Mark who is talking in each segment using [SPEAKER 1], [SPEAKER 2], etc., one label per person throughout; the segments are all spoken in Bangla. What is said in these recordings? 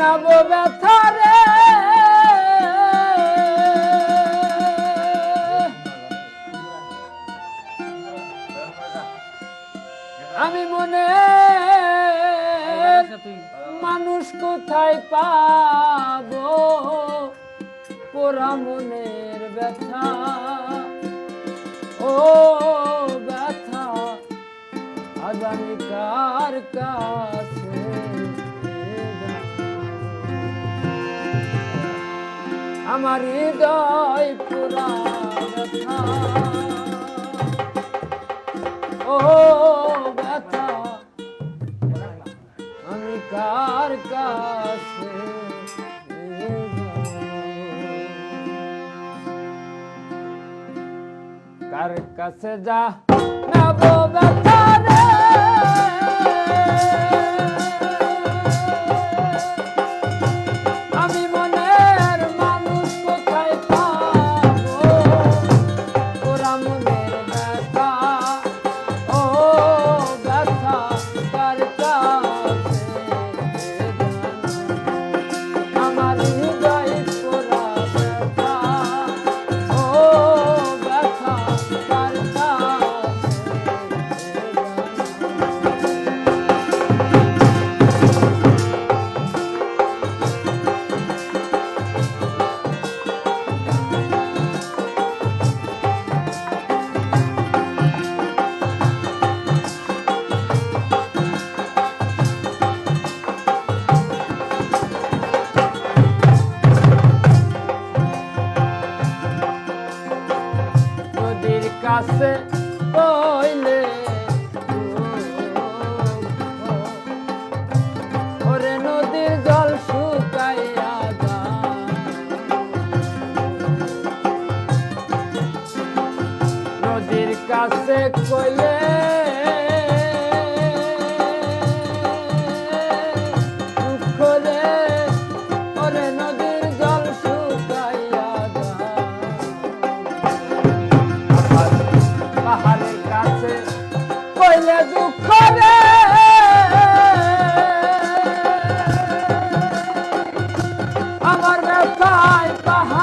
[SPEAKER 1] নব ব্যথারে আমি মনে মানুষ কোথায় পাব? পোড়া মনের ব্যথা। ও ব্যথা আগামীকার কাছে আমার হৃদয় পুরা ও ব্যথা আমি কার কাছে কাছে যা Oh. Amar Vesta Ayta Ha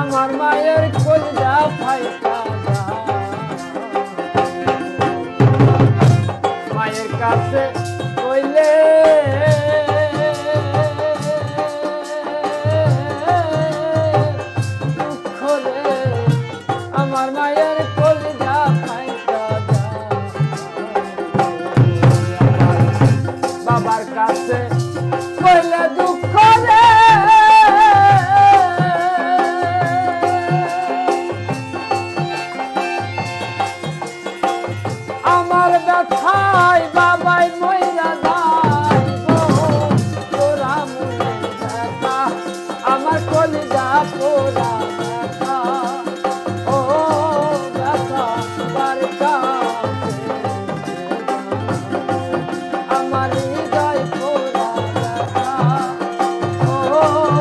[SPEAKER 1] আমার মায়ের কলিজা ফাইটা মায়ের কাছে amor.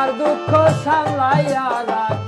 [SPEAKER 1] আমার দুঃখ সামলাইয়া রাখ।